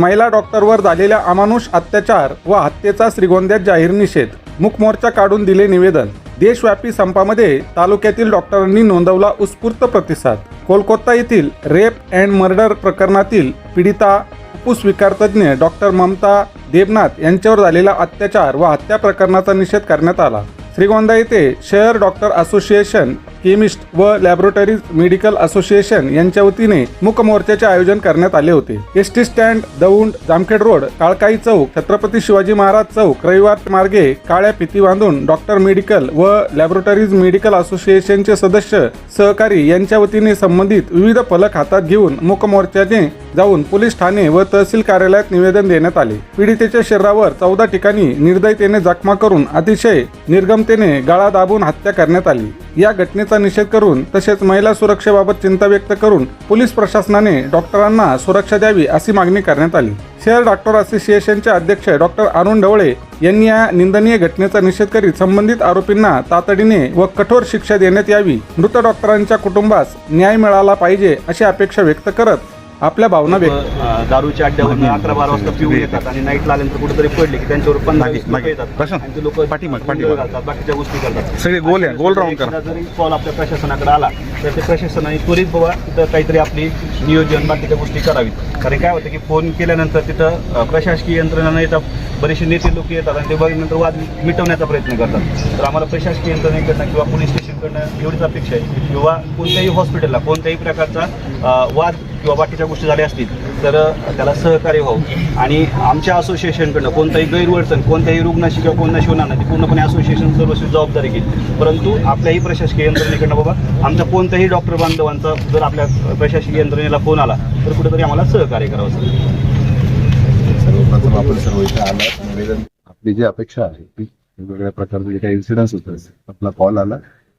महिला डॉक्टरवर झालेल्या अमानुष अत्याचार व हत्येचा श्रीगोंद्यात जाहीर निषेध. मुखमोर्चा काढून दिले निवेदन. देशव्यापी संपामध्ये तालुक्यातील डॉक्टरांनी नोंदवला उत्स्फूर्त प्रतिसाद. कोलकाता येथील रेप अँड मर्डर प्रकरणातील पीडिता फुफ्फुस तज्ज्ञ डॉक्टर ममता देवनाथ यांच्यावर झालेला अत्याचार व हत्या प्रकरणाचा निषेध करण्यात आला. श्रीगोंदा येथे शहर डॉक्टर असोसिएशन केमिस्ट व लॅबोरेटरीज मेडिकल असोसिएशन यांच्या वतीने मुक मोर्चाचे आयोजन करण्यात आले होते. S T stand Daund Jamkhed road काळकाई चौक छत्रपती शिवाजी महाराज चौक रविवार मार्गे काळ्या पिती बांधून डॉक्टर मेडिकल व लॅबोरेटरीज मेडिकल असोसिएशनचे सदस्य सहकारी यांच्या वतीने संबंधित विविध फलक हातात घेऊन मुक मोर्चाने जाऊन पोलीस ठाणे व तहसील कार्यालयात निवेदन देण्यात आले. पीडितेच्या शरीरावर चौदा ठिकाणी निर्दयतेने जखमा करून अतिशय निर्गमतेने गळा दाबून हत्या करण्यात आली. या घटनेचा निषेध करून तसेच महिला सुरक्षेबाबत चिंता व्यक्त करून पोलीस प्रशासनाने डॉक्टरांना सुरक्षा द्यावी अशी मागणी करण्यात आली. शहर डॉक्टर असोसिएशनचे अध्यक्ष डॉक्टर अरुण ढवळे यांनी या निंदनीय घटनेचा निषेध करीत संबंधित आरोपींना तातडीने व कठोर शिक्षा देण्यात यावी. मृत डॉक्टरांच्या कुटुंबास न्याय मिळाला पाहिजे अशी अपेक्षा व्यक्त करत आपल्या भावना व्यक्त दारूच्या अड्ड्यावरून अकरा बारा वाजता पिऊन येतात आणि नाईटला आल्यानंतर कुठेतरी पडले की त्यांच्यावर पंधरा वीस लोकं येतात. आणि ते लोक पाठीमाग, पाठीमाग. घालतात बाकीच्या गोष्टी करतात. सगळे गोल आहे, गोल राऊंड करा. जरी कॉल आपल्या प्रशासनाकडे आला तर ते प्रशासनाने त्वरित बाबा तिथं काहीतरी आपली नियोजन बाकीच्या गोष्टी करावीत. कारण काय होतं की फोन केल्यानंतर तिथं अं, प्रशासकीय यंत्रणा येतात बरेचसे नेते लोक येतात आणि ते बघितल्यानंतर वाद मिटवण्याचा प्रयत्न करतात. तर आम्हाला प्रशासकीय यंत्रणेकडनं किंवा पोलीस स्टेशनकडनं एवढीच अपेक्षा आहे किंवा कोणत्याही हॉस्पिटलला कोणत्याही प्रकारचा अं, वाद किंवा बाकीच्या गोष्टी झाल्या असतील तर त्याला सहकार्य व्हावं. आणि आमच्या असोसिएशनकडनं कोणताही गैरवर्तन कोणत्याही रुग्णाशी किंवा कोणाशी होणार नाही ती पूर्णपणे असोसिएशन सर्वस्वी जबाबदारी घेईल. परंतु आपल्याही प्रशासकीय यंत्रणेकडनं बाबा आमच्या कोणत्याही डॉक्टर बांधवांचा जर आपल्या प्रशासकीय यंत्रणेला फोन आला तर कुठेतरी आम्हाला सहकार्य करावं सर सर्वप्रथम आपण सर्व इथे आला निवेदन आपली जी अपेक्षा आहे ती वेगवेगळ्या प्रकारचे जे काही इन्सिडन्स होत आपला कॉल आला.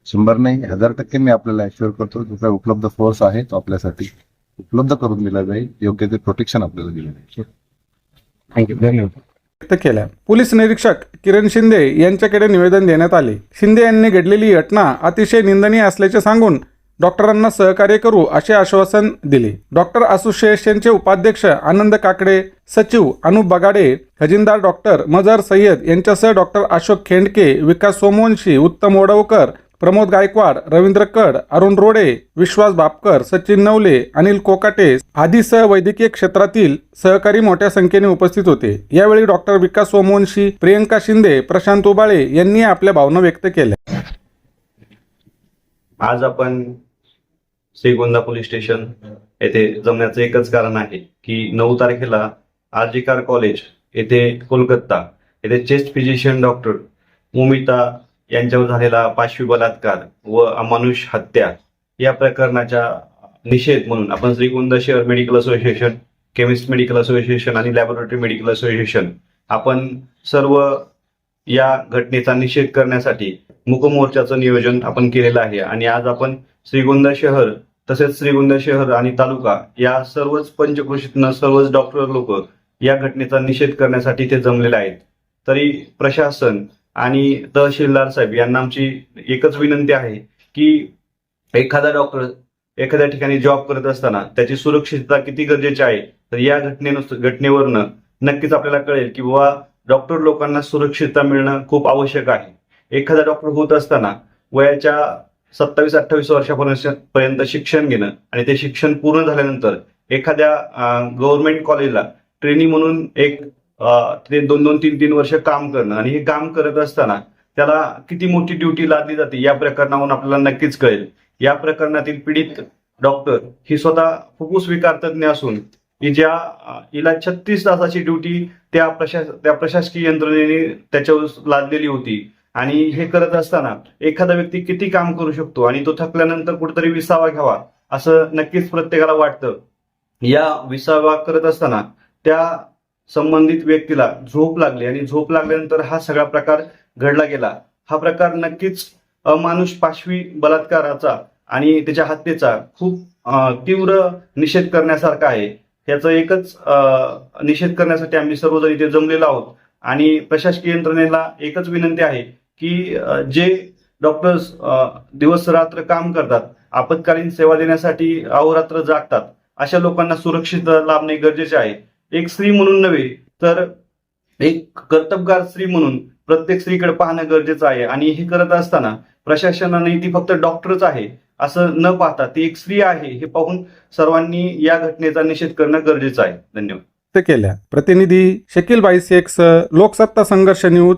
शंभर नाही हजार टक्के मी आपल्याला अश्युअर करतो जो काही उपलब्ध फोर्स आहे तो आपल्यासाठी उपलब्ध करून दिला जाईल योग्य ते प्रोटेक्शन आपल्याला दिलं जाईल. थँक्यू धन्यवाद. व्यक्त केल्या. पोलीस निरीक्षक किरण शिंदे यांच्याकडे निवेदन देण्यात आले. शिंदे यांनी घडलेली ही घटना अतिशय निंदनीय असल्याचे सांगून डॉक्टरांना सहकार्य करू असे आश्वासन दिले. डॉक्टर असोसिएशनचे उपाध्यक्ष आनंद काकडे सचिव अनुप बगाडे खजिनदार डॉक्टर मजर सय्यद यांच्यासह डॉक्टर अशोक खेंडके विकास सोमवंशी उत्तम ओडवकर प्रमोद गायकवाड रवींद्र कड अरुण रोडे विश्वास बापकर सचिन नवले अनिल कोकाटे आदीसह वैद्यकीय क्षेत्रातील सहकारी मोठ्या संख्येने उपस्थित होते. यावेळी डॉक्टर विकास सोमवंशी प्रियंका शिंदे प्रशांत उबाळे यांनी आपल्या भावना व्यक्त केल्या. आज आपण श्रीगोंदा पोलीस स्टेशन येथे जमण्याचं एकच कारण आहे की नऊ तारखेला आर्जिकार कॉलेज येथे कोलकाता येथे चेस्ट फिजिशियन डॉक्टर मुमिता यांच्यावर झालेला पाशवी बलात्कार व अमानुष हत्या या प्रकरणाच्या निषेध म्हणून आपण श्रीगोंदा शहर medical association chemist medical association आणि लॅबोरेटरी मेडिकल असोसिएशन आपण सर्व या घटनेचा निषेध करण्यासाठी मुकमोर्चाचं नियोजन आपण केलेलं आहे. आणि आज आपण श्रीगोंदा शहर तसेच श्रीगोंदा शहर आणि तालुका या सर्वच पंचकृषीतनं सर्वच डॉक्टर लोक या घटनेचा निषेध करण्यासाठी ते जमलेले आहेत. तरी प्रशासन आणि तहसीलदार साहेब यांना आमची एकच विनंती आहे की एखादा डॉक्टर एखाद्या ठिकाणी जॉब करत असताना त्याची सुरक्षितता किती गरजेची आहे तर या घटनेनुसार घटनेवरनं नक्कीच आपल्याला कळेल की बाबा डॉक्टर लोकांना सुरक्षितता मिळणं खूप आवश्यक आहे. एखादा डॉक्टर होत असताना वयाच्या सत्तावीस अठ्ठावीस वर्षापर्यंत पर्यंत शिक्षण घेणं आणि ते शिक्षण पूर्ण झाल्यानंतर एखाद्या गव्हर्नमेंट कॉलेजला ट्रेनिंग म्हणून एक ते दोन दोन तीन तीन वर्ष काम करणं. आणि हे काम करत असताना त्याला किती मोठी ड्युटी लादली जाते या प्रकरणावरून आपल्याला नक्कीच कळेल. या प्रकरणातील पीडित डॉक्टर ही स्वतः फुफ्फुस विकार तज्ञ असून की ज्या हिला छत्तीस तासाची ड्युटी त्या प्रशास त्या प्रशासकीय यंत्रणेने त्याच्यावर लादलेली होती. आणि हे करत असताना एखादा व्यक्ती किती काम करू शकतो आणि तो थकल्यानंतर कुठेतरी विसावा घ्यावा असं नक्कीच प्रत्येकाला वाटतं. या विसावा करत असताना त्या संबंधित व्यक्तीला झोप लागली आणि झोप लागल्यानंतर हा सगळा प्रकार घडला गेला. हा प्रकार नक्कीच अमानुष पाशवी बलात्काराचा आणि त्याच्या हत्येचा खूप तीव्र निषेध करण्यासारखा आहे. याचा एकच निषेध करण्यासाठी आम्ही सर्वजण इथे जमलेलो आहोत. आणि प्रशासकीय यंत्रणेला एकच विनंती आहे की जे डॉक्टर्स दिवस रात्र काम करतात आपत्कालीन सेवा देण्यासाठी अहोरात्र जागतात अशा लोकांना सुरक्षित लाभणे गरजेचे आहे. एक स्त्री म्हणून नव्हे तर एक कर्तबगार स्त्री म्हणून प्रत्येक स्त्रीकडे पाहणं गरजेचं आहे. आणि हे करत असताना प्रशासनाने ती फक्त डॉक्टरच आहे असं न पाहता ती एक स्त्री आहे हे पाहून सर्वांनी या घटनेचा निषेध करणं गरजेचं आहे. धन्यवाद. केल्या. प्रतिनिधी शकील बाई लोकसत्ता संघर्ष न्यूज